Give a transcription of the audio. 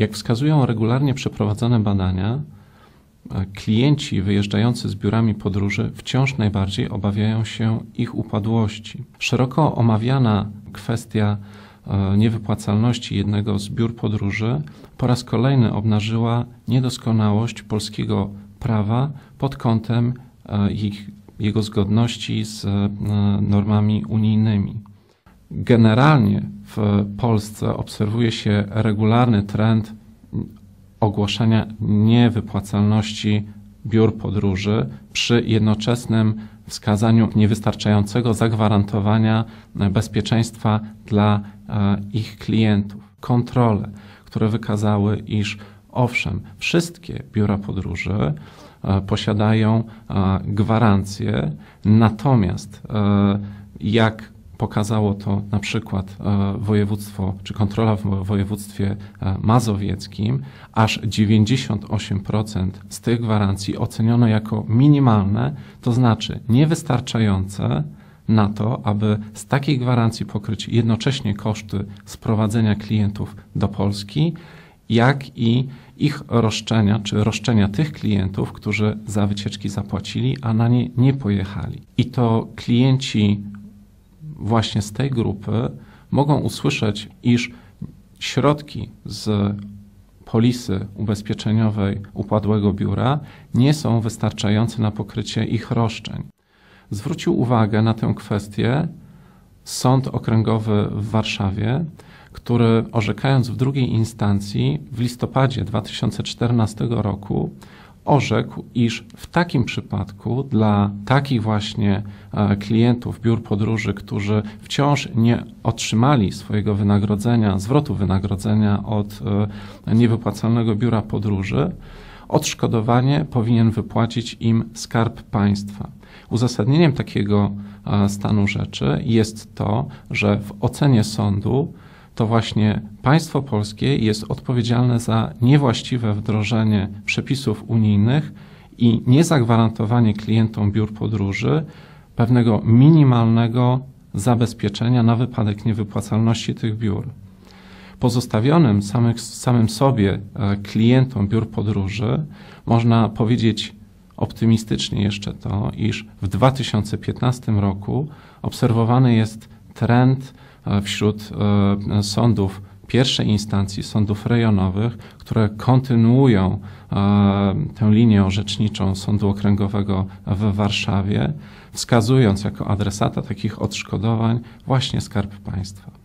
Jak wskazują regularnie przeprowadzane badania, klienci wyjeżdżający z biurami podróży wciąż najbardziej obawiają się ich upadłości. Szeroko omawiana kwestia e, niewypłacalności jednego z biur podróży po raz kolejny obnażyła niedoskonałość polskiego prawa pod kątem e, ich, jego zgodności z e, normami unijnymi. Generalnie w Polsce obserwuje się regularny trend ogłoszenia niewypłacalności biur podróży przy jednoczesnym wskazaniu niewystarczającego zagwarantowania bezpieczeństwa dla e, ich klientów. Kontrole, które wykazały, iż owszem, wszystkie biura podróży e, posiadają e, gwarancje, natomiast jak Pokazało to na przykład e, województwo, czy kontrola w województwie e, mazowieckim, aż 98% z tych gwarancji oceniono jako minimalne, to znaczy niewystarczające na to, aby z takiej gwarancji pokryć jednocześnie koszty sprowadzenia klientów do Polski, jak i ich roszczenia, czy roszczenia tych klientów, którzy za wycieczki zapłacili, a na nie nie pojechali. I to klienci właśnie z tej grupy mogą usłyszeć, iż środki z polisy ubezpieczeniowej upadłego biura nie są wystarczające na pokrycie ich roszczeń. Zwrócił uwagę na tę kwestię Sąd Okręgowy w Warszawie, który orzekając w drugiej instancji w listopadzie 2014 roku orzekł, iż w takim przypadku dla takich właśnie e, klientów biur podróży, którzy wciąż nie otrzymali swojego wynagrodzenia, zwrotu wynagrodzenia od e, niewypłacalnego biura podróży, odszkodowanie powinien wypłacić im skarb państwa. Uzasadnieniem takiego e, stanu rzeczy jest to, że w ocenie sądu to właśnie państwo polskie jest odpowiedzialne za niewłaściwe wdrożenie przepisów unijnych i niezagwarantowanie klientom biur podróży pewnego minimalnego zabezpieczenia na wypadek niewypłacalności tych biur. Pozostawionym samych, samym sobie e, klientom biur podróży można powiedzieć optymistycznie jeszcze to, iż w 2015 roku obserwowany jest trend wśród e, sądów pierwszej instancji, sądów rejonowych, które kontynuują e, tę linię orzeczniczą Sądu Okręgowego w Warszawie, wskazując jako adresata takich odszkodowań właśnie Skarb Państwa.